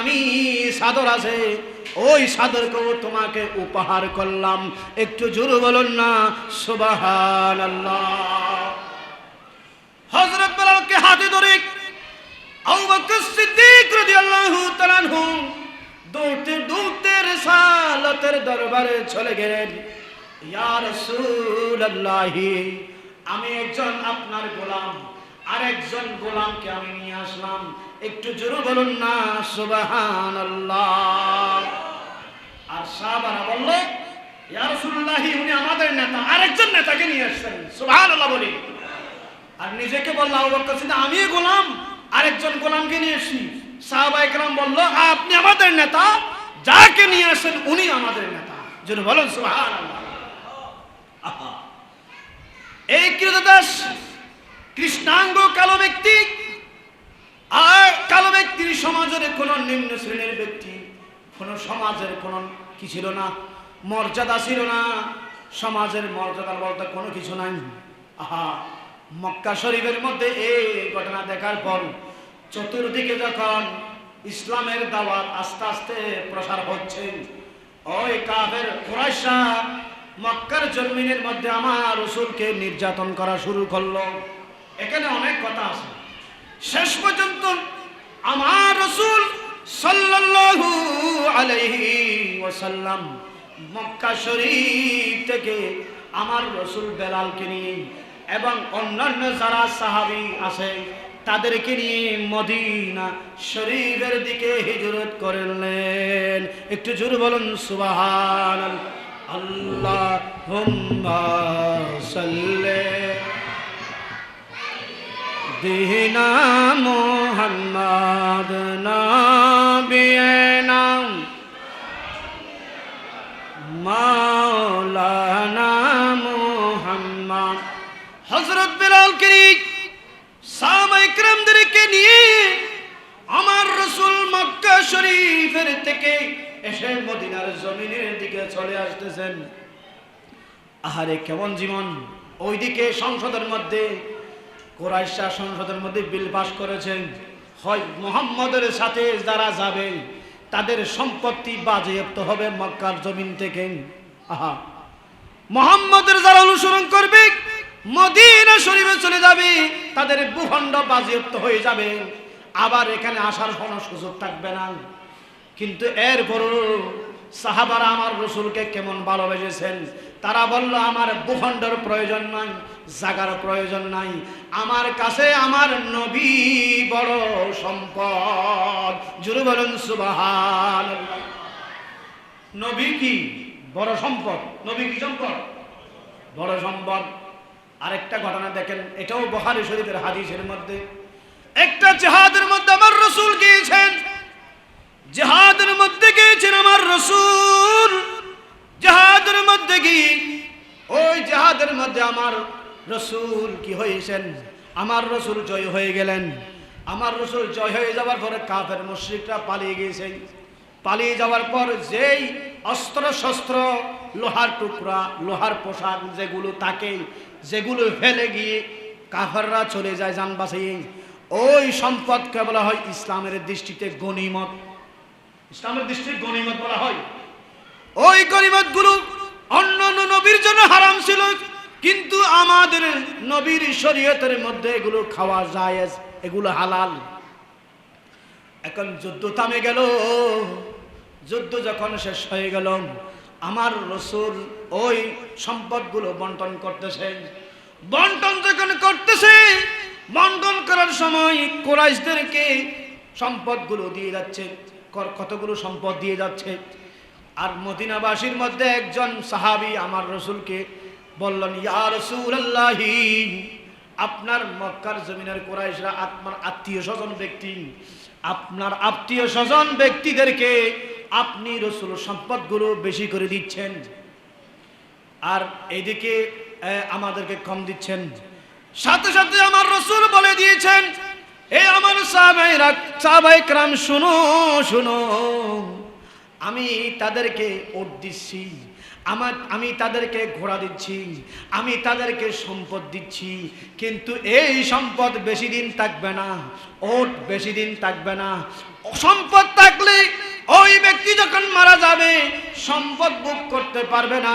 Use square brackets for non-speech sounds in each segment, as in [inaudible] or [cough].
দামি সাদর আছে। ওই সাদরকেও তোমাকে উপহার করলাম। একটু জোর বলুন না সুবাহান হজরত বেলালকে হাতে ধরে দৌড়তে দরবারে চলে গেলেন। ইয়া রাসূলুল্লাহ, আমি একজন আপনার গোলাম। আর একজন গোলামকে আমি নিয়ে আসলাম। একটু জোরে বলুন না, সুবহানাল্লাহ। আর সাহাবারা বলল, ইয়া রাসূলুল্লাহ, উনি আমাদের নেতা, আরেকজন নেতাকে নিয়ে আসছেন সুবহানাল্লাহ বলি। আর নিজেকে বলল, আবু বকর সিদ্দিক আমি গোলাম, আরেকজন গোলামকে নিয়ে এসি সাহাবা একরাম বলল, আপনি আমাদের নেতা, যাকে নিয়ে আসেন উনি আমাদের নেতা। যদি বলেন আহা। এই কৃতদাস কৃষ্ণাঙ্গ কালো ব্যক্তি আর কালো ব্যক্তির সমাজের কোন নিম্ন শ্রেণির ব্যক্তি, কোন সমাজের কোন কি ছিল না, মর্যাদা ছিল না, সমাজের মর্যাদা বলতে কোনো কিছু নাই। আহা, মক্কা শরীফের মধ্যে এই ঘটনা দেখার পর চতুর্দিকে যখন ইসলামের দাওয়াত আস্তে আস্তে প্রসার হচ্ছে, ওই কাফের কুরাইশা মক্কার জন্মিনের মধ্যে আমার রসুলকে নির্যাতন করা শুরু করল। এখানে অনেক কথা আছে। শেষ পর্যন্ত আমার রসুল সাল্লাল্লাহু আলাইহি ওয়াসাল্লাম মক্কা শরীফ থেকে আমার রসুল বেলালকে নিয়ে এবং অন্যান্য যারা সাহাবী আছে তাদেরকে নিয়ে মদিনা শরীফের দিকে হিজরত করলেন। একটু জোর বলুন সুবাহান আল্লাহ সাল্লে দিনা মোহাম্মদ নবিয়না মাওলানা মোহাম্মদ। হযরত বিলাল কিরি সাহাবাইকরামদেরকে নিয়ে আমার রসুল মক্কা শরীফের থেকে এসে মদিনার জমিনের দিকে চলে আসতেছেন। আহারে, কেমন জীবন? ওইদিকে সংসদের মধ্যে কোরাইশা সংসদের মধ্যে বিল পাস করেছেন। হয় মোহাম্মদের সাথে যারা যাবে তাদের সম্পত্তি বাজেয়াপ্ত হবে মক্কার জমিন থেকে। আহা। মোহাম্মদের যারা অনুসরণ করবে, মদিনা শরীফে চলে যাবে, তাদের ভূখণ্ড বাজেয়াপ্ত হয়ে যাবে। আবার এখানে আসার কোনো সুযোগ থাকবে না। কিন্তু এরপরও সাহাবারা আমার রসুলকে কেমন ভালোবেসেছেন? তারা বলল, আমার ভূখণ্ডের প্রয়োজন নাই, জাগার প্রয়োজন নাই। আমার কাছে আমার নবী বড় সম্পদ। জুরু বলুন, সুবাহান। নবী কি বড় সম্পদ? নবী কি সম্পদ? বড় সম্পদ। আরেকটা ঘটনা দেখেন, এটাও বহারি শরীফের হাদিসের মধ্যে। একটা জেহাদের মধ্যে আমার রসুল গিয়েছেন। জেহাদের মধ্যে গিয়েছেন আমার রসুল। জেহাদের মধ্যে গিয়ে, ওই জেহাদের মধ্যে আমার রসুল কি হয়েছেন? আমার রসুল জয় হয়ে গেলেন। আমার রসুল জয় হয়ে যাওয়ার পরে কাফের মুশ্রিকরা পালিয়ে গিয়েছেন পালিয়ে যাওয়ার পর যেই অস্ত্র শস্ত্র, লোহার টুকরা, লোহার পোশাক যেগুলো থাকে, যেগুলো ফেলে গিয়ে কাফেররা চলে যায় যান বাঁচিয়ে ওই সম্পদকে বলা হয় ইসলামের দৃষ্টিতে গনিমত ইসলামের দৃষ্টিতে গনিমত বলা হয়। ওই গনিমতগুলো অন্য নবীর জন্য হারাম ছিল, কিন্তু আমাদের নবীর শরীয়তের মধ্যে এগুলো খাওয়া যায় এগুলো হালাল। এখন যুদ্ধ থামে গেল, যুদ্ধ যখন শেষ হয়ে গেল, আমার রসুল ওই সম্পদগুলো বন্টন করতেছে। বন্টন যখন করতেছে, বন্টন করার সময় কোরাইশদেরকে সম্পদগুলো দিয়ে যাচ্ছে। কতগুলো সম্পদ দিয়ে যাচ্ছে। আর মদিনাবাসীর মধ্যে একজন সাহাবী আমার রসুলকে বললেন ইয়া রসুল আপনার মক্কার জমিনের কোরাইশরা আপনার আত্মীয় স্বজন ব্যক্তি আপনার আত্মীয় স্বজন ব্যক্তিদেরকে আপনি রসুল সম্পদগুলো বেশি করে দিচ্ছেন। আর এইদিকে আহ, আমাদেরকে কম দিচ্ছেন। সাথে সাথে আমার রসুল বলে দিয়েছেন সাহাবাইকরাম শুনো। আমি তাদেরকে ওট দিচ্ছি। আমার আমি তাদেরকে ঘোড়া দিচ্ছি। আমি তাদেরকে সম্পদ দিচ্ছি। কিন্তু এই সম্পদ বেশি দিন থাকবে না। ওট বেশি দিন থাকবে না। সম্পদ থাকলে ওই ব্যক্তি যখন মারা যাবে, সম্পদ ভোগ করতে পারবে না।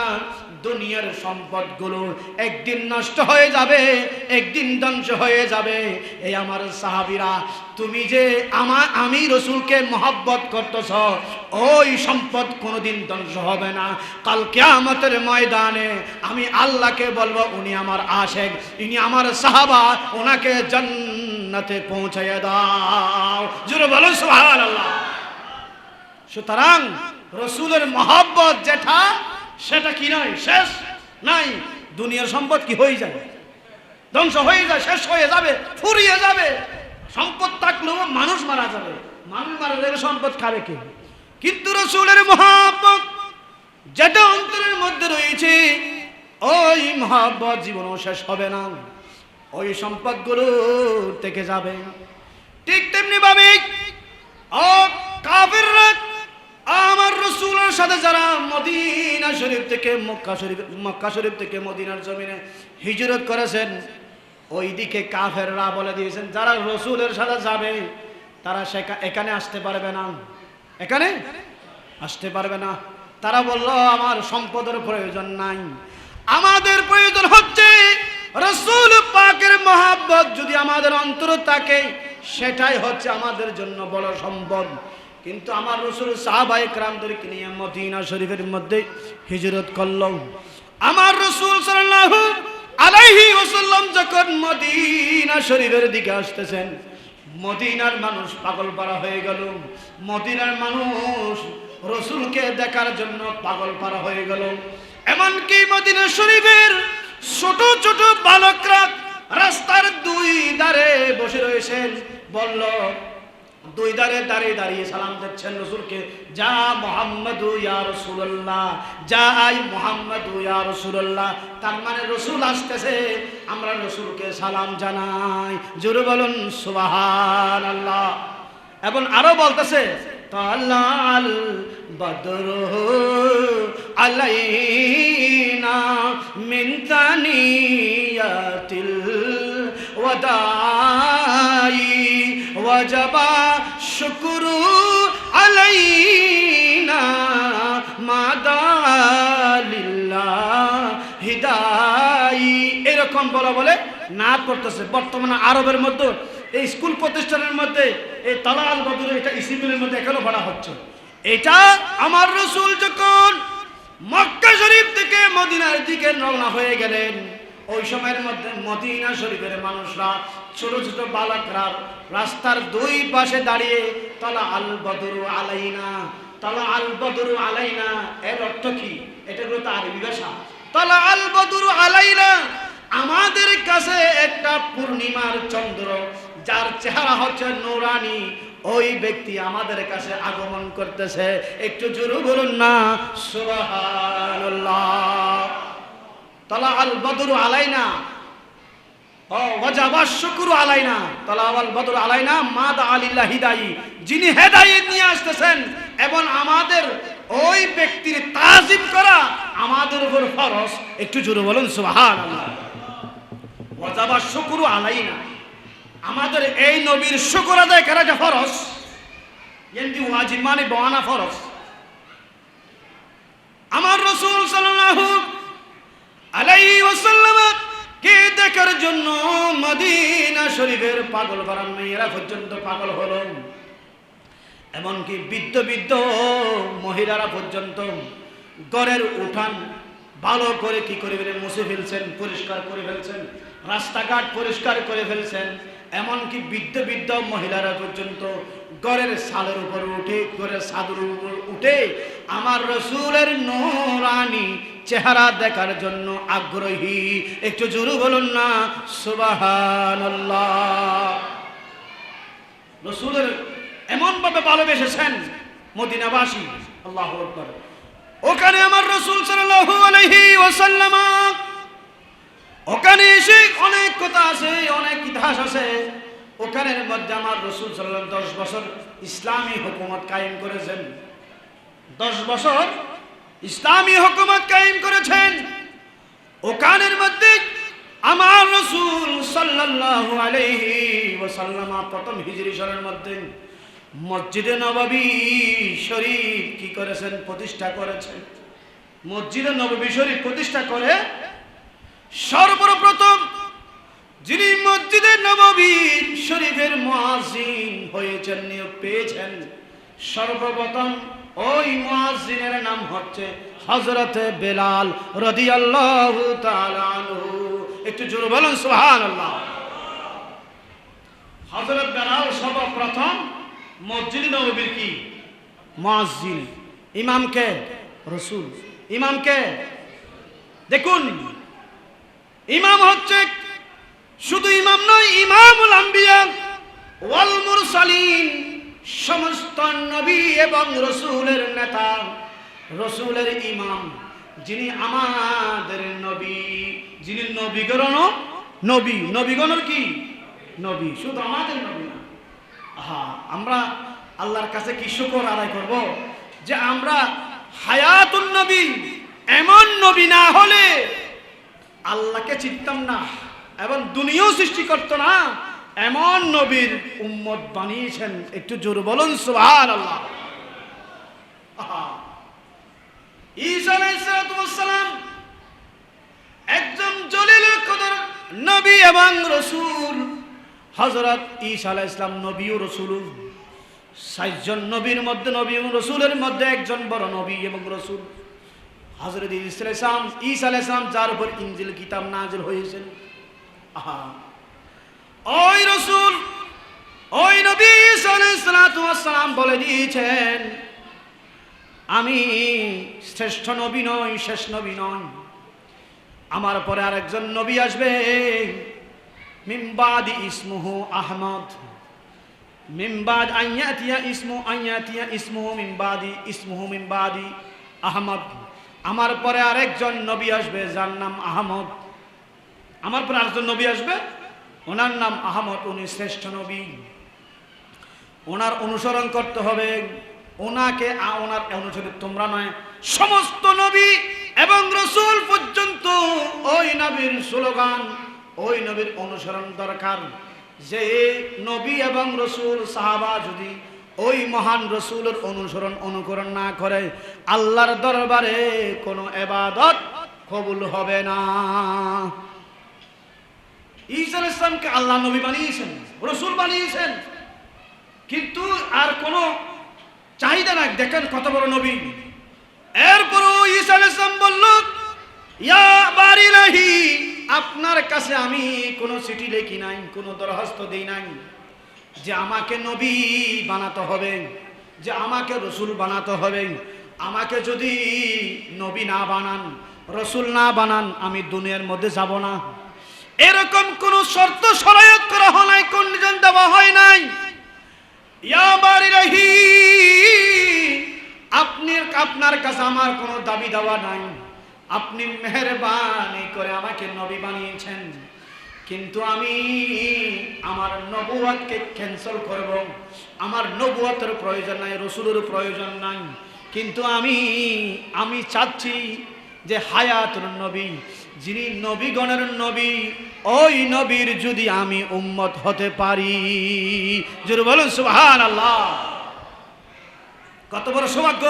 দুনিয়ার সম্পদগুলো একদিন নষ্ট হয়ে যাবে, একদিন ধ্বংস হয়ে যাবে। এই আমার সাহাবিরা, তুমি যে আমার আমি রসুলকে মহাব্বত করতেছ, ওই সম্পদ কোনোদিন ধ্বংস হবে না। কাল কেয়ামতের ময়দানে আমি আল্লাহকে বলব, উনি আমার আশেক, ইনি আমার সাহাবা, ওনাকে জান্নাতে পৌঁছাইয়া দাও। জুড়ে বলো, সুবহানাল্লাহ। সুতরাং রসুলের মহাব্বত যেটা সেটা কি নয় শেষ নাই। দুনিয়ার সম্পদ কি হয়ে যাবে? ধ্বংস হয়ে যায়, শেষ হয়ে যাবে, ফুরিয়ে যাবে। সম্পদ থাকলেও মানুষ মারা যাবে। মানুষ মারা যাবে, সম্পদ খাবে কে? কিন্তু রসুলের মহাব্বত, যেটা অন্তরের মধ্যে রয়েছে, ওই মহাব্বত জীবনও শেষ হবে না। ওই সম্পদ সম্পদগুলো থেকে যাবে। ঠিক তেমনি ভাবে ও কাফেররা আমার রসুলের সাথে যারা মদিনা শরীফ থেকে মক্কা শরীফ মক্কা শরীফ থেকে মদিনার জমিনে হিজরত করেছেন ওই দিকে কাফেররা বলে দিয়েছেন, যারা রসুলের সাথে যাবে, তারা এখানে আসতে পারবে না। এখানে? আসতে পারবে না। তারা বলল, আমার সম্পদের প্রয়োজন নাই। আমাদের প্রয়োজন হচ্ছে রসুল পাকের মহাব্বত। যদি আমাদের অন্তর থাকে, সেটাই হচ্ছে আমাদের জন্য বড় সম্পদ। কিন্তু আমার রসুল সাহাবাই ক্রামদেরকে নিয়ে মদিনা শরীফের মধ্যে হিজরত করল। আমার রসুল সাল্লাল্লাহু আলাইহি ওয়াসাল্লাম যখন মদিনা শরীফের দিকে আসতেছেন, মদিনার মানুষ পাগল পাড়া হয়ে গেল। মদিনার মানুষ রসুলকে দেখার জন্য পাগল পাড়া হয়ে গেল। এমনকি মদিনা শরীফের ছোট ছোট বালকরা রাস্তার দুই ধারে বসে রয়েছেন। বলল দুই ধারে দাঁড়িয়ে দাঁড়িয়ে সালাম দিচ্ছেন রসুলকে, যা মোহাম্মদ রসুল্লাহ যা আই মোহাম্মদ রসুল্লাহ তার মানে রসুল আসতেছে, আমরা রসুলকে সালাম জানাই। জোরে বলুন সুবাহান আল্লাহ এবং আরও বলতেছে, তালাল বদর আলাইনা মিন তানিয়াতিল ওয়াজাবা শুকরু আলাইনা মাদালিল্লাহ হিদাই এরকম বলা বলে না করতেছে বর্তমানে আরবের মধ্যে, এই স্কুল প্রতিষ্ঠানের মধ্যে, এই তালাল বদুর এটা ইসিবিলের মধ্যে এখনও পড়া হচ্ছে। এটা আমার রসুল যখন মক্কা শরীফ থেকে মদিনার দিকে রওনা হয়ে গেলেন, ওই সময়ের মধ্যে মদিনা শরীফের মানুষরা ছোট ছোট বালকরা রাস্তার দুই পাশে দাঁড়িয়ে, তলা আল বদরু আলাইনা, তলা আল বদরু আলাইনা। এর অর্থ কি? এটা হলো তার আরবি ভাষা তলা আল বদরু আলাইনা, আমাদের কাছে একটা পূর্ণিমার চন্দ্র, যার চেহারা হচ্ছে নোরানি। ওই ব্যক্তি আমাদের কাছে আগমন করতেছে। একটু জোরে বলুন না, সুবহানাল্লাহ। তলা আল বদরু আলাইনা যিনি হেদায়েত নিয়ে আসতেছেন, এবং আমাদের ওই ব্যক্তির তাজিম করা আমাদের উপর ফরজ। একটু জোরে বলুন, সুবহানাল্লাহ। ওয়াজাবা শুকরু আলাইনা, আমাদের এই নবীর শুকর আদায় করা যে ফরজ, এমনি ওয়াজিব মানে বয়ানা ফরজ। আমার রসুল সাল্লাল্লাহু আলাইহি ওয়াসাল্লাম কে দেখার জন্য মদিনা শরীফের পাগল বারাম মেয়েরা পর্যন্ত পাগল হলো? এমনকি বৃদ্ধ বৃদ্ধ মহিলারা পর্যন্ত গড়ের উঠান ভালো করে কি করে মুছে ফেলছেন, পরিষ্কার করে ফেলছেন, রাস্তাঘাট পরিষ্কার করে ফেলছেন। এমনকি বৃদ্ধ বৃদ্ধ মহিলারা পর্যন্ত গড়ের সালের উপর উঠে, গড়ের সাদের উপর উঠে আমার রসুলের নোরানি চেহারা দেখার জন্য আগ্রহী। একটু জোরে বলুন না সুবাহান রসুলের এমন ভাবে ভালোবেসেছেন মদিনাবাসী, আল্লাহ ওখানে আমার রসুল ওখানে এসে অনেক কথা আছে, অনেক ইতিহাস আছে। ওখানের মধ্যে আমার রসুল সাল্লাম দশ বছর ইসলামী হুকুমত কায়েম করেছেন। দশ বছর ইসলামী হুকুমত কায়েম করেছেন। ওখানের মধ্যে আমার রসুল সাল্লাল্লাহু আলাইহি ওয়াসাল্লাম প্রথম হিজরি সনের মধ্যে মসজিদে নবাবী শরীফ কি করেছেন? প্রতিষ্ঠা করেছেন। মসজিদে নববী শরীফ প্রতিষ্ঠা করে সর্বপ্রথম যিনি মসজিদে নববী শরীফের মুয়াজ্জিন হয়েছেন, নিয়োগ পেয়েছেন, সর্বপ্রথম ওই মুয়াজ্জিনের নাম হচ্ছে হযরতে বেলাল রাদিয়াল্লাহু তাআলা আনহু। একটু জোরে বলুন, সুবহানাল্লাহ। হযরত বেলাল সর্বপ্রথম মসজিদ নববীর কি? মুয়াজ্জিন। ইমামকে রসুল। ইমামকে দেখুন, ইমাম হচ্ছে শুধু ইমাম নয়, ইমামুল আম্বিয়া ওয়াল মুরসালিন। সমস্ত নবী এবং রসুলের নেতা, রসুলের ইমাম, যিনি আমাদের নবী, যিনি নবীগণ নবী। নবীগণের কি? নবী। শুধু আমাদের নবী আহা, আমরা আল্লাহর কাছে কি শুকর আদায় করব? যে আমরা হায়াতুন নবী, এমন নবী না হলে আল্লাহকে চিনতাম না এবং দুনিয়াও সৃষ্টি করত না। এমন নবীর উম্মত বানিয়েছেন, একটু জোর বলুন সুবহান আল্লাহ আলাইহিস একজন জলিল নবী এবং রসুল। হযরত ঈসা আলাইহিস সালাম নবী ও রসুল। সাতজন নবীর মধ্যে নবী এবং রসুলের মধ্যে একজন বড় নবী এবং রসুল। হজরত ইসলাম ঈসা আলাইসালাম যার উপর ইঞ্জিল কিতাব নাজিল হয়েছেন আহা। ওই রসুল, ওই নবী আলাইসালাম বলে দিয়েছেন, আমি শ্রেষ্ঠ নবী নই, শেষ নবী নই। আমার পরে আরেকজন নবী আসবে মিমবাদি ইসমুহু আহমদ। মিমবাদ আইয়াতিয়া ইসমু আইয়াতিয়া ইসমুহু মিমবাদি ইসমুহু মিমবাদি আহমদ। আমার পরে আরেকজন নবী আসবে, যার নাম আহমদ। আমার পরে আরেকজন নবী আসবে ওনার নাম আহমদ, উনি শ্রেষ্ঠ নবী। ওনার অনুসরণ করতে হবে। ওনাকে ওনার অনুসরণ, তোমরা নয়, সমস্ত নবী এবং রসুল পর্যন্ত ওই নবীর স্লোগান, ওই নবীর অনুসরণ দরকার। যে নবী এবং রসুল, সাহাবা যদি ওই মহান রসুলের অনুসরণ অনুকরণ না করে, আল্লাহর দরবারে কোনো এবাদত কবুল হবে না। ঈসা ইসলামকে আল্লাহ নবী বানিয়েছেন, রসুল বানিয়েছেন। কিন্তু আর কোনো চাহিদা নাই, দেখেন কত বড় নবী। এরপরও ঈসা আলাইহিস সালাম বলল, ইয়া বারিলাহি, আপনার কাছে আমি কোনো চিঠি লিখি নাই, কোনো দরখাস্ত দিই নাই, যে আমাকে নবী বানাতে হবে, যে আমাকে রসুল বানাতে হবে। আমাকে যদি নবী না বানান, রসুল না বানান, আমি দুনিয়ার মধ্যে যাব না। এরকম কোন শর্ত সরায়ত করা হয় নাই, কোন কন্ডিশন দেওয়া হয় নাই। আপনি আপনার কাছে আমার কোনো দাবি দেওয়া নাই। আপনি মেহরবানি করে আমাকে নবী বানিয়েছেন। কিন্তু আমি আমার নবুয়াতকে ক্যান্সেল করব। আমার নবুয়াতের প্রয়োজন নাই, রসুলের প্রয়োজন নাই। কিন্তু আমি আমি চাচ্ছি যে হায়াতুর নবী যিনি নবীগণের নবী, ওই নবীর যদি আমি উম্মত হতে পারি। বলুন সুবহান আল্লাহ কত বড় সৌভাগ্য।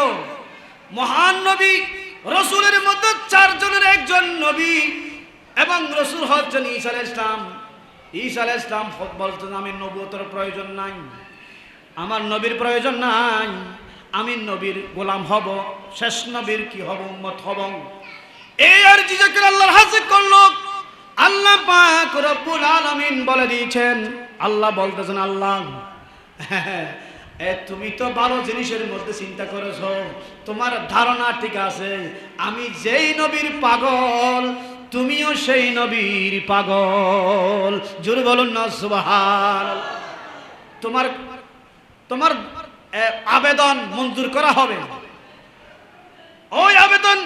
মহান নবী, রসুলের মধ্যে চারজনের একজন নবী এবং রসুল হচ্ছেন আলাইহিস ইসলাম ঈসা ইসলাম বলতেন আমি নবুয়তের প্রয়োজন নাই। আমার নবীর প্রয়োজন নাই। আমি নবীর গোলাম হব, শেষ নবীর কি হব, উম্মত হব? এই আর জিজাকে আল্লাহর হাসে করল আল্লাহ পাক রব্বুল আলামিন বলে দিয়েছেন, আল্লাহ বলতেছেন, আল্লাহ, এ তুমি তো ভালো জিনিসের মধ্যে চিন্তা করেছ, তোমার ধারণা ঠিক আছে, আমি যেই নবীর পাগল, তুমিও সেই নবীর পাগল। জোরে বলুন না, সুবহান তোমার তোমার আবেদন মঞ্জুর করা হবে। ওই আবেদন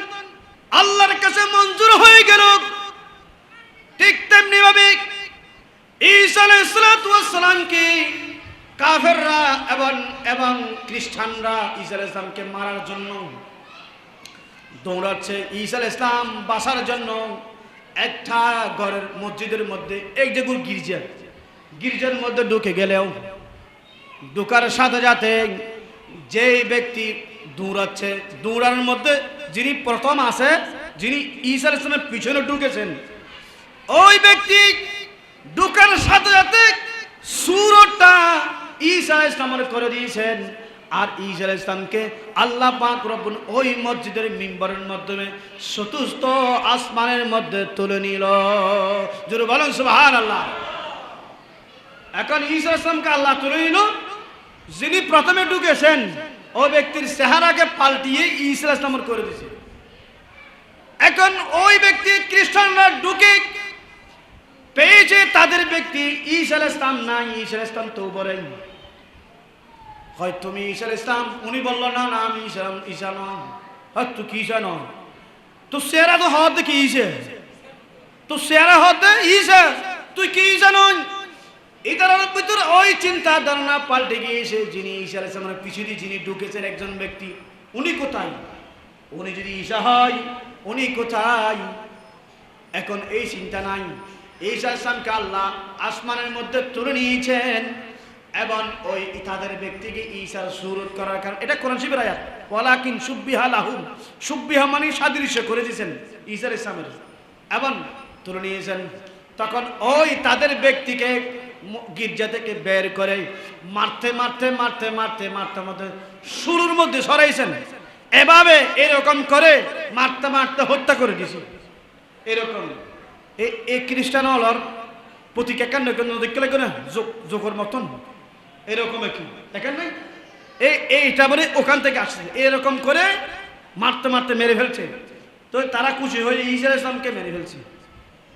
আল্লাহর কাছে মঞ্জুর হয়ে গেল। ঠিক তেমনি ভাবে আলাইহিসসালামকে কাফেররা এবং এবং খ্রিস্টানরা আলাইহিস ইসলামকে মারার জন্য দৌড়াচ্ছে। আলাইহিস ইসলাম বাসার জন্য একটা ঘরের মসজিদের মধ্যে এক যেগুলো গির্জা, গির্জার মধ্যে ঢুকে গেলেও ঢুকার সাথে সাথে যেই ব্যক্তি দৌড়াচ্ছে, দৌড়ানোর মধ্যে যিনি প্রথম আছে, যিনি ঈসা ইসলামের পিছনে ঢুকেছেন, ওই ব্যক্তি ঢুকার সাথে সাথে সুরটা ঈসা ইসলামের করে দিয়েছেন। আর ঈসা ইসলামকে আল্লাহ পাক রব্বুল ওই মসজিদের মিম্বরের মাধ্যমে চতুর্থ আসমানের মধ্যে তুলে নিল। জোরে বলেন সুবহান আল্লাহ এখন ঈসা ইসলামকে আল্লাহ তুলে নিল। যিনি প্রথমে ঢুকেছেন, ও ব্যক্তির চেহারাকে পাল্টিয়ে ঈসা ইসলামের করে দিয়েছে এখন ওই ব্যক্তি খ্রিস্টানরা ঢুকে পেয়েছে, তাদের ব্যক্তি ঈসা ইসলাম নাই ঈসা ইসলাম তো বলেন হয়, তুমি ঈসা ইসলাম? উনি বলল, না না, আমি ঈসা ঈসা নয় হয় তুই কি ঈসা নয়? তো সেরা তো হওয়ার দেখি ঈসে তো সেরা হতে ঈসা তুই কি ঈসা নয় এটার ভিতরে ওই চিন্তা ধারণা পাল্টে গিয়েছে যিনি ঈশা ইসলামের পিছনে যিনি ঢুকেছেন একজন ব্যক্তি, উনি কোথায়? উনি যদি ঈশা হয়, উনি কোথায়? এখন এই চিন্তা নাই। ঈশা ইসলামকে আল্লাহ আসমানের মধ্যে তুলে নিয়েছেন এবং ওই তাদের ব্যক্তিকে ঈশার সুরত করার কারণ, এটা কোরআন শিবের আয়াত। ওয়ালাকিন সুব্বিহা লাহুম সুব্বিহা মানে সাদৃশ্য করে দিয়েছেন ঈশার ইসলামের এবং তুলে নিয়েছেন। তখন ওই তাদের ব্যক্তিকে গির্জা থেকে বের করে মারতে মারতে মারতে মারতে মারতে মারতে শুরুর মধ্যে সরাইছেন। এভাবে এরকম করে মারতে মারতে হত্যা করে দিয়েছে এরকম। এই খ্রিস্টান হলর প্রতীক একান্ন লাগে না যোগ- মতন? এরকম কি দেখেন নাই এই এইটা মানে ওখান থেকে আসছে। এরকম করে মারতে মারতে মেরে ফেলছে। তো তারা খুশি হয়ে ঈসা ইসলামকে মেরে ফেলছে।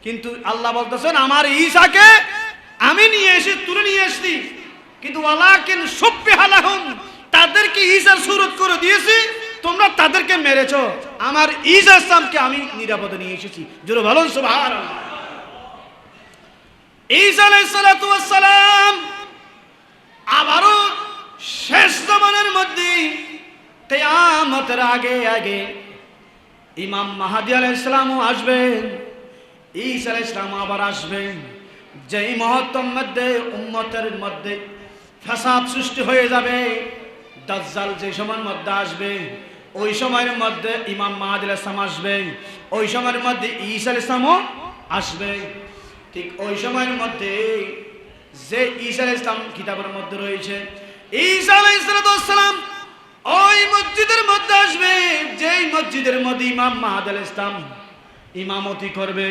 কিন্তু আল্লাহ বলতেছেন, আমার ঈসাকে আমি নিয়ে এসে, তুলে নিয়ে এসছি কিন্তু ওয়ালাকিন সব্বি হালাহুম তাদেরকে ঈসার সুরত করে দিয়েছি, তোমরা তাদেরকে মেরেছ। আমার ঈসা ইসলামকে আমি নিরাপদে নিয়ে এসেছি। জোরে বলুন, সুবহানাল্লাহ। ঈসা আলাইহিস সালাতু আবারও শেষ জমানের মধ্যে কেয়ামতের আগে আগে ইমাম মাহাদি আলাইহিস সালামও আসবেন, ঈসা আলাইহিস সালাম আবার আসবেন। যেই মহত্তম মধ্যে, উম্মতের মধ্যে ফাসাদ সৃষ্টি হয়ে যাবে, দাজ্জাল যে সময়ের মধ্যে আসবে, ওই সময়ের মধ্যে ইমাম মাহাদি আলাইহিস সালাম আসবে, ওই সময়ের মধ্যে ঈসা আলাইহিস সালামও আসবে। ঠিক ওই সময়ের মধ্যে যে ঈসা ইসলাম কিতাবের মধ্যে রয়েছে, ঈসা আলাইহিস সালাম ওই মসজিদের মধ্যে আসবে, যেই মসজিদের মধ্যে ইমাম মাহাদ ইসলাম ইমামতি করবে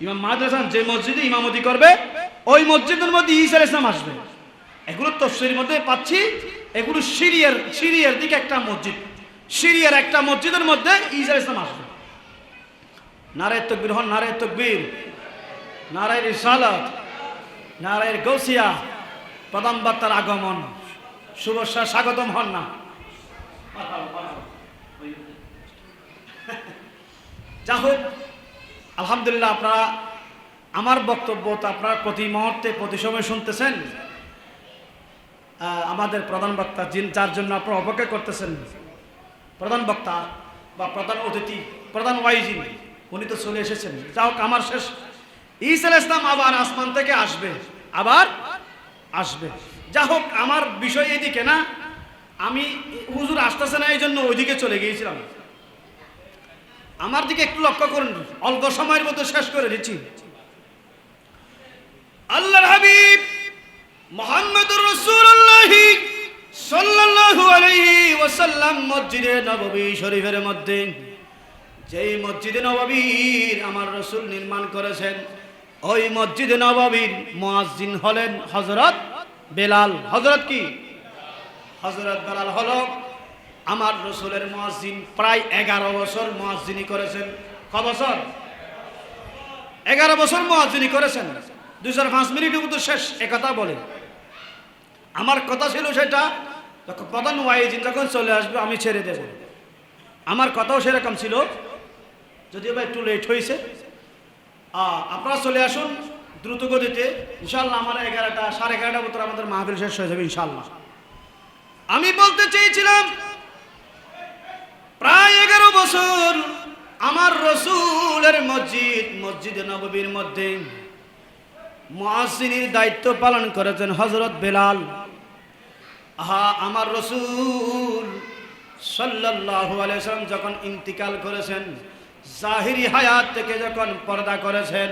ইমাম ইসলাম যে মসজিদে ইমামতি করবে ওই মসজিদের মধ্যে আলাইহিস ইসলাম আসবে। এগুলো তফসির মধ্যে পাচ্ছি এগুলো সিরিয়ার সিরিয়ার দিকে একটা মসজিদ। সিরিয়ার একটা মসজিদের মধ্যে আলাইহিস ইসলাম আসবে। নারায় তকবীর হন নারায় তকবীর। নারায়ের রিসালাত নারায়ের গৌসিয়া প্রধান বার্তার আগমন শুভেচ্ছা স্বাগতম হন না। [laughs] যা হোক আলহামদুলিল্লাহ, আপনারা আমার বক্তব্য তো আপনারা প্রতি মুহূর্তে, প্রতি সময় শুনতেছেন। আমাদের প্রধান বক্তা, যিনি যার জন্য আপনারা অপেক্ষা করতেছেন, প্রধান বক্তা বা প্রধান অতিথি, প্রধান ওয়াইজি, উনি তো চলে এসেছেন। যা হোক, আমার শেষ। আলাইহিস ইসলাম আবার আসমান থেকে আসবে, আবার আসবে। যা হোক, আমার বিষয় এদিকে না, আমি হুজুর আসতেছে না এই জন্য ওইদিকে চলে গিয়েছিলাম। আমার দিকে একটু লক্ষ্য করুন। অল্প সময়ের মধ্যে শেষ করে দিচ্ছি। আল্লাহর হাবিব মোহাম্মদুর রাসূলুল্লাহ সাল্লাল্লাহু আলাইহি ওয়াসাল্লাম মসজিদে নববী শরীফের মধ্যে, যেই মসজিদে নববীর আমার রসুল নির্মাণ করেছেন, ওই মসজিদে নববীর মুয়াজ্জিন হলেন হযরত বেলাল। হযরত কি? হযরত বেলাল হলো আমার রসুলের মুয়াজ্জিন প্রায় এগারো বছর মুয়াজ্জিনি করেছেন। ক বছর? এগারো বছর মুয়াজ্জিনি করেছেন। দুই চার পাঁচ মিনিটের মতো শেষ একথা বলে। আমার কথা ছিল সেটা, যখন প্রধান ওয়াইজিন যখন চলে আসবে, আমি ছেড়ে দেব। আমার কথাও সেরকম ছিল। যদিও বা একটু লেট হয়েছে। আপনারা চলে আসুন দ্রুত গতিতে ইনশাল্লাহ আমার এগারোটা, সাড়ে এগারোটা মতো আমাদের মাহফিল শেষ হয়ে যাবে ইনশাল্লাহ আমি বলতে চেয়েছিলাম প্রায় এগারো বছর আমার রসুলের মসজিদ, মসজিদে নববীর মধ্যে মুয়াজ্জিনের দায়িত্ব পালন করেছেন হজরত বেলাল। আহা, আমার রসুল সাল্লাল্লাহু আলাইহি সাল্লাম যখন ইন্তিকাল করেছেন, জাহিরি হায়াত থেকে যখন পর্দা করেছেন,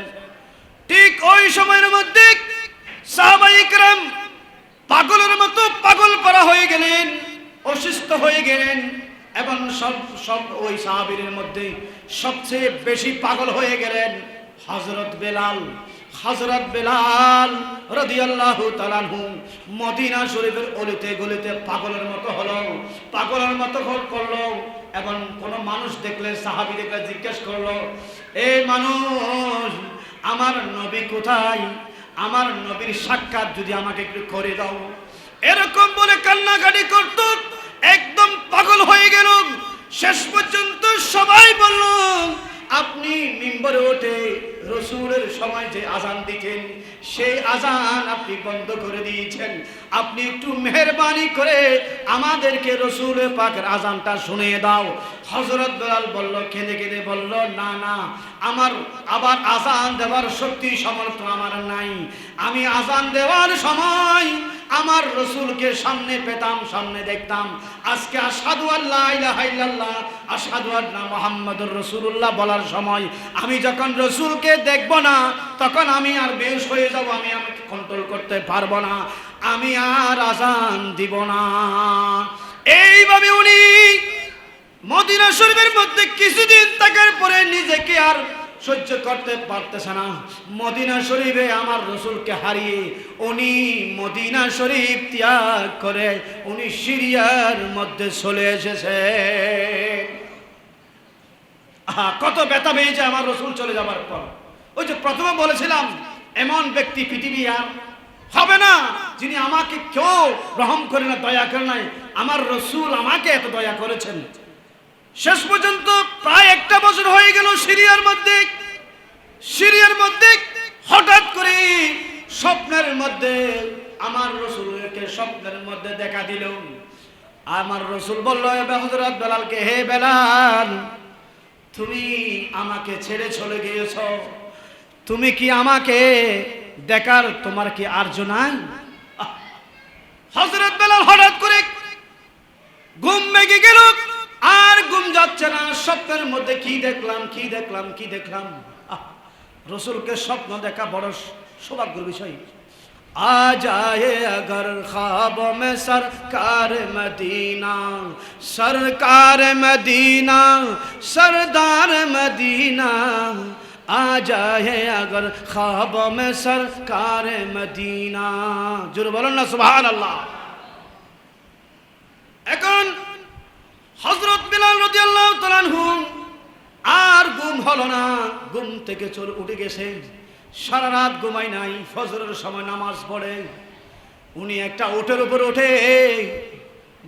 ঠিক ওই সময়ের মধ্যে সাহাবাইকরাম পাগলের মতো পাগল করা হয়ে গেলেন, অসুস্থ হয়ে গেলেন। এবং সব সব ওই সাহাবীর মধ্যে সবচেয়ে বেশি পাগল হয়ে গেলেন হজরত বেলাল। হজরত বেলাল রাদিয়াল্লাহু তাআলাহু মদিনা শরীফের অলিতে গলিতে পাগলের মতো হলো, পাগলের মতো করল এবং কোন মানুষ দেখলে, সাহাবী দেখলে জিজ্ঞেস করল এই মানুষ, আমার নবী কোথায়? আমার নবীর সাক্ষাৎ যদি আমাকে একটু করে দাও। এরকম বলে কান্নাকাটি করত পাগল হয়ে গেল শেষ পর্যন্ত সবাই বলল আপনি মিম্বরে ওঠে রসুলের সময় যে আজান দিতেন, সেই আজান আপনি বন্ধ করে দিয়েছেন। আপনি একটু মেহরবানি করে আমাদেরকে রসুল পাকের আজানটা শুনিয়ে দাও। হজরত বেলাল বলল, কেঁদে কেঁদে বলল, না না, আমার আবার আজান দেওয়ার শক্তি সমর্থ আমার নাই। আমি আজান দেওয়ার সময় আমার রসুলকে সামনে পেতাম, সামনে দেখতাম। আজকে আসাদু আল্লাহ আসাদু আল্লাহ মোহাম্মদুর রসুল্লাহ বলার সময় আমি যখন রসুলকে দেখব না, তখন আমি আর বেশ হয়ে যাব, আমি আমাকে কন্ট্রোল করতে পারব না, আমি আর আজান দিব না। এইভাবে উনি মদিনা শরীফের মধ্যে কিছুদিন থাকার পরে নিজেকে আর সহ্য করতে পারতেছে না। মদিনা শরীফে আমার রসুলকে হারিয়ে উনি মদিনা শরীফ ত্যাগ করে উনি সিরিয়ার মধ্যে চলে এসেছে। কত ব্যথা পেয়েছে আমার রসুল চলে যাবার পর। ওই যে প্রথমে বলেছিলাম, এমন ব্যক্তি পৃথিবী আর হবে না, যিনি আমাকে কেউ রহম করে না, দয়া করে নাই। আমার রসুল আমাকে এত দয়া করেছেন। শেষ পর্যন্ত প্রায় একটা বছর হয়ে গেল সিরিয়ার মধ্যে। সিরিয়ার মধ্যে হঠাৎ করে স্বপ্নের মধ্যে আমার রসুলকে স্বপ্নের মধ্যে দেখা দিল। আমার রসুল বলল হজরত বেলালকে, হে বেলাল, তুমি আমাকে ছেড়ে চলে গিয়েছ। তুমি কি আমাকে দেখার তোমার কি আর্য নাই? হজরত বেলাল হঠাৎ করে ঘুম ভেঙে গেল আর ঘুম যাচ্ছে না। স্বপ্নের মধ্যে কি দেখলাম কি দেখলাম কি দেখলাম? রসুলকে স্বপ্ন দেখা বড় সৌভাগ্যের বিষয়। آ جائے اگر خواب میں سرکار مدینہ سرکار آ جائے اگر خواب میں سرکار مدینہ জোরে বলুন না সুবহান আল্লাহ এখন হযরত বিলাল রাদিয়াল্লাহু তাআলাহু আর ঘুম হলো না। ঘুম থেকে চোর উঠে গেছে। সারা রাত ঘুমাই নাই, ফজরের সময় নামাজ পড়ে। উনি একটা ওটের উপর ওঠে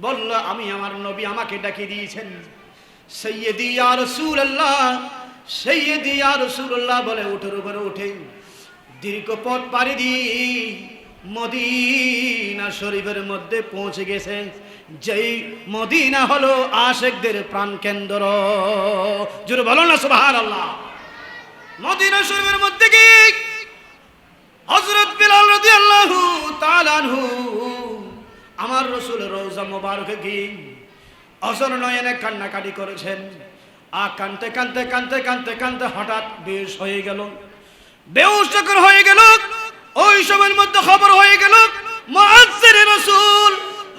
বলল, আমি আমার নবী আমাকে ডাকিয়ে দিয়েছেন। সৈয়দি আর রাসূলুল্লাহ সৈয়দি ইয়া রাসূলুল্লাহ বলে ওটের উপরে উঠে দীর্ঘ পথ পাড়ি দিয়ে মদিনা শরীফের মধ্যে পৌঁছে গেছে। যেই মদিনা হলো আশেকদের প্রাণ কেন্দ্র। জুড়ে বলো না সুবহান আল্লাহ মদিনা শরীফের মধ্যে কি হজরত বিলাল রাদিয়াল্লাহু তাআলা আনহু, আমার রাসূল রওজা মোবারকে কি অজর নয়নে কান্নাকাটি করেছেন। আ কানতে কানতে কানতে কানতে কানতে হঠাৎ বেশ হয়ে গেল। বেউস যখন হয়ে গেল, ওই সময়ের মধ্যে খবর হয়ে গেল, মুআজ্জির রাসূল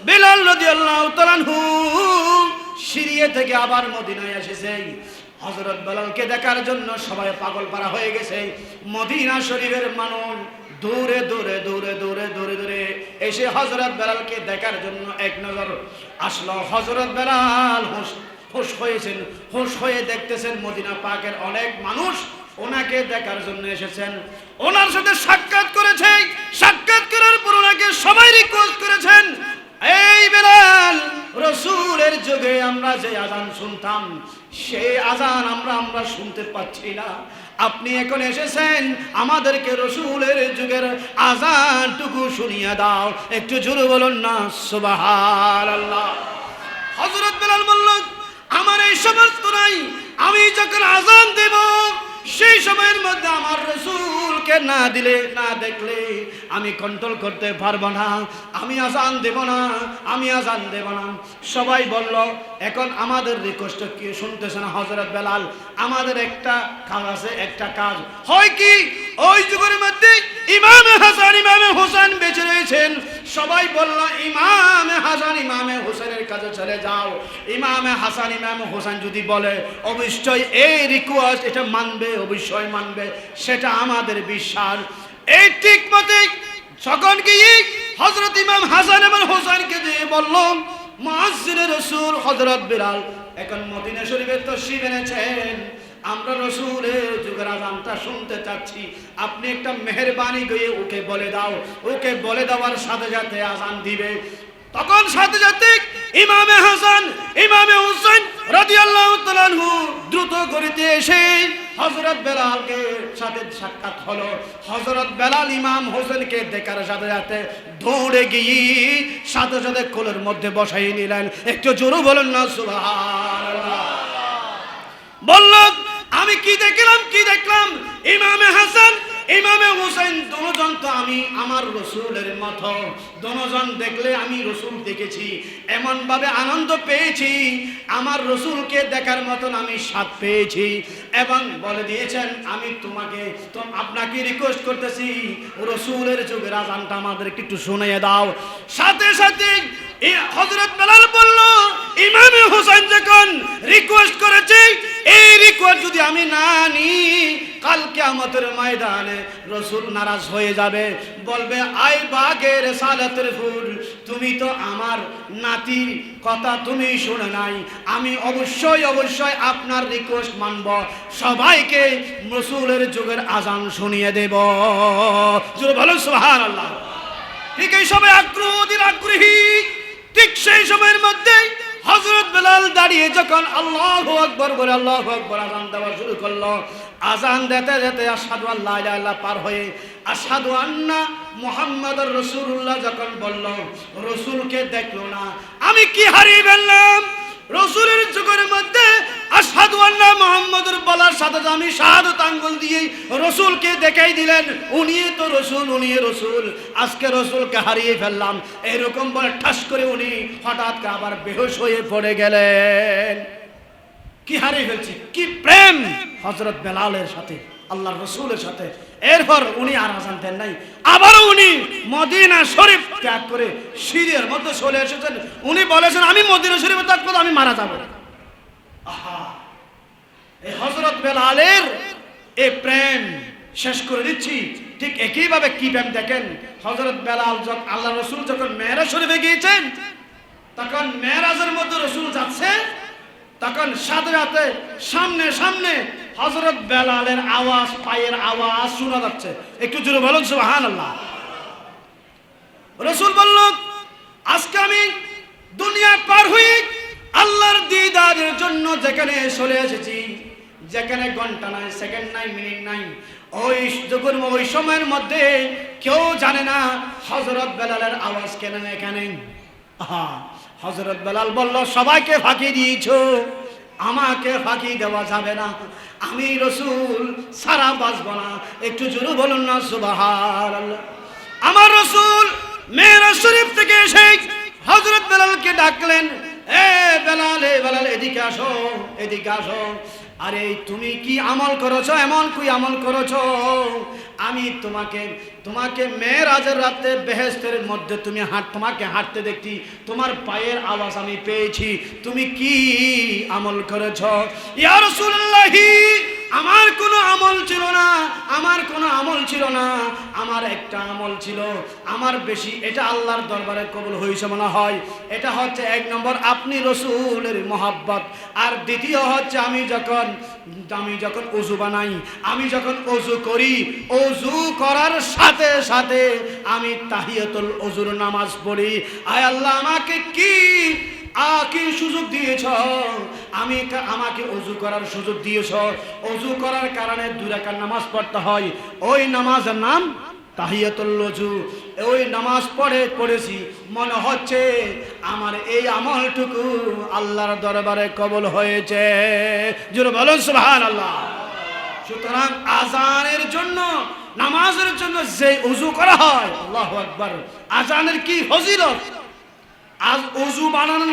বিলাল রাদিয়াল্লাহু তাআলা আনহু সিরিয়া থেকে আবার মদিনায় এসেছে। হযরত বেলালকে দেখার জন্য সবাই পাগল পারা হয়ে গেছে। মদিনা শরীফের মানুষ দূরে দূরে দূরে দূরে দূরে দূরে এসে হযরত বেলালকে দেখার জন্য এক নজর আসলো। হযরত বেলাল হুশ হুশ হয়েছেন, হুশ হয়ে দেখতেছেন মদিনা পাকের অনেক মানুষ। ওনাকে দেখার জন্য এসেছেন। ওনার সাথে সাক্ষাৎ করেছে, সাক্ষাৎ করার পর ওনাকে সবাই রিকোয়েস্ট করেছেন, এই বেলাল, রসুলের যুগে আমরা যে আজান শুনতাম সেই আজান আমরা আমরা শুনতে পাচ্ছি না। আপনি এখন এসেছেন, আমাদেরকে রসুলের যুগের আজানটুকু শুনিয়ে দাও। একটু জোরে বলুন না সুবাহার আল্লাহ হজরত বেলাল বলল আমার এই সমস্ত নাই, আমি যখন আজান দেব, সেই সময়ের মধ্যে আমার রসুলকে না দিলে, না দেখলে আমি কন্ট্রোল করতে পারব না। আমি আজান দেব না, আমি আজান দেব না। সবাই বলল, এখন আমাদের রিকোয়েস্ট কি শুনতেছে না হজরত বেলাল? আমাদের একটা কাজ আছে, একটা কাজ। হয় কি? ওই যুগের মধ্যে ইমামে হাসান, ইমামে হোসেন বেঁচে রয়েছেন। সবাই বলল, ইমামে হাসান, ইমামে হোসেনের কাছে চলে যাও। ইমামে হাসান, ইমামে হোসেন যদি বলে, অবশ্যই এই রিকোয়েস্ট এটা মানবে, অবশ্যই মানবে, সেটা আমাদের বিশ্বাস। এই ঠিক মতে যখন গিয়ে হজরত ইমাম হাসান এবং হোসেনকে দিয়ে বললাম মহাজিনের রসুল হজরত বিলাল এখন মদিনা শরীফের তো শিব এনেছেন। আমরা রসুলের যুগের আজানটা শুনতে চাচ্ছি। আপনি একটা মেহরবানি গিয়ে ওকে বলে দাও। ওকে বলে দেওয়ার সাথে সাথে আজান দিবে। তখন সাথে সাথে ইমামে হাসান, ইমামে হুসেন রাদিয়াল্লাহু তাআলাহু দ্রুত গতিতে এসে হযরত বেলালকে সাথে সাক্ষাৎ হলো। হযরত বেলাল ইমাম হোসেনকে দেখার সাথে সাথে দৌড়ে গিয়ে সাথে সাথে কোলের মধ্যে বসাই নিলেন। একটু জোরে বলেন না, সুবহানাল্লাহ। বলল আমি কি দেখলাম কি দেখলাম? ইমামে হাসান, ইমামে হোসেন দনোজন তো আমি, আমার রসুলের মতো। দনোজন দেখলে আমি রসুল দেখেছি এমন ভাবে আনন্দ পেয়েছি, আমার রসুলকে দেখার মতন আমি স্বাদ পেয়েছি। এবং বলে দিয়েছেন, আমি তোমাকে, তো আপনাকে রিকোয়েস্ট করতেছি, রসুলের যুগের আজানটা আমাদেরকে একটু শুনিয়ে দাও। সাথে সাথে হজরত বেলাল বলল, ইমামে হোসেন যখন রিকোয়েস্ট করেছে, এই রিকোয়েস্ট যদি আমি না নিই কালকে আমাদের ময়দানে রসুল নারাজ হয়ে যাবে। বলবে আই বাগের সালাতের ফুল, তুমি তো আমার নাতির কথা তুমি শুনে নাই। আমি অবশ্যই অবশ্যই আপনার রিকোয়েস্ট মানব। সবাইকে রসুলের যুগের আজান শুনিয়ে দেব। ভালো সোহান আল্লাহ ঠিক এই সময় আগ্রহীর আগ্রহী ঠিক সেই সময়ের মধ্যে হজরত বেলাল দাঁড়িয়ে যখন আল্লাহ আকবর বলে আল্লাহ আকবর আজান দেওয়া শুরু করল আজান দিতে যেতে আসাদু আল্লাহ পার হয়ে আসাদু আন্না মোহাম্মদ রসুল্লাহ যখন বলল, রসুলকে দেখল না, আমি কি হারিয়ে ফেললাম? রসুলের যুগের মধ্যে আসাদু আল্লাহ মোহাম্মদের বলার সাথে আমি শাহাদত আঙ্গুল দিয়ে রসুলকে দেখাই দিলেন, উনি তো রসুল, উনি রসুল, আজকে রসুলকে হারিয়ে ফেললাম। এরকম বলে ঠাস করে উনি হঠাৎ আবার বেহুশ হয়ে পড়ে গেলেন। কি হারিয়ে ফেলছি? কি প্রেম! হজরত বেলালের সাথে আল্লাহ রসুলের সাথে এরপর উনি আর আজান দেন নাই। আবারও উনি মদিনা শরীফ ত্যাগ করে সিরিয়ার মধ্যে চলে এসেছেন। উনি বলেছেন, আমি মদিনা শরীফে ত্যাগ করলে আমি মারা যাব। আহা! এই হজরত বেলালের এই প্রেম শেষ করে দিচ্ছি। ঠিক একইভাবে কি প্রেম দেখেন? হজরত বেলাল যখন আল্লাহ রসুল যখন মেয়েরা শরীফে গিয়েছেন, তখন মেয়েরাজের মধ্যে রসুল যাচ্ছে, তখন সাথে সাথে সামনে সামনে হজরত বেলালের আওয়াজ, পায়ের আওয়াজ শোনা যাচ্ছে। একটু জোরে বলুন সুবাহান আল্লাহ রসুল বলল, আজকে আমি দুনিয়া পার হয়ে আল্লাহর দিদারের জন্য যেখানে চলে এসেছি, যেখানে ঘণ্টা নাই, সেকেন্ড নাই, মিনিট নাই, ওই যখন ওই সময়ের মধ্যে কেউ জানে না হজরত বেলালের আওয়াজ কেন এখানে। হজরত বেলাল বলল, সবাইকে ফাঁকি দিয়েছ, আমাকে ফাঁকি দেওয়া যাবে না। আমি রসুল, সারা বাঁচব না। একটু জোরে বলুন না সুবাহার আমার রসুল, মেয়েরা শরীফ থেকে এসে হজরত বেলালকে ডাকলেন, এ বেলাল এ বেলাল, এদিকে আসো এদিকে আসো। আরে, তুমি কি আমল করেছ? এমন কি আমল করেছ? আমি তোমাকে তোমাকে মেয়েরাজের রাতে বেহেস্তের মধ্যে তুমি হাঁট, তোমাকে হাঁটতে দেখছি, তোমার পায়ের আওয়াজ আমি পেয়েছি। তুমি কি আমল করেছ? ইয়া রাসূলুল্লাহি আমার কোনো আমল ছিল না, আমার কোনো আমল ছিল না, আমার একটা আমল ছিল, আমার বেশি, এটা আল্লাহর দরবারে কবুল হয়েছে মনে হয়। এটা হচ্ছে এক নম্বর, আপনি রসুলের মহাব্বত। আর দ্বিতীয় হচ্ছে, আমি যখন আমি যখন অজু বানাই, আমি যখন অজু করি অজু করার সাথে সাথে আমি তাহিয়াতুল অজুর নামাজ পড়ি। আয় আল্লাহ, আমাকে কি আ কি সুযোগ দিয়েছ। আমি আমাকে অজু করার সুযোগ দিয়েছ। অজু করার কারণে দুরাকার নামাজ পড়তে হয়। ওই নামাজের নাম তাহিয়াতুল অজু ওই নামাজ পড়ে, পড়েছি। মনে হচ্ছে আমার এই আমলটুকু আল্লাহর দরবারে কবল হয়েছে। জোরে বলুন, সুবহানাল্লাহ। সুতরাং আজানের জন্য, নামাজের জন্য যে উজু করা হয়, আল্লাহ আকবার। আজানের কি ফজিলত? আজ উজু বানানো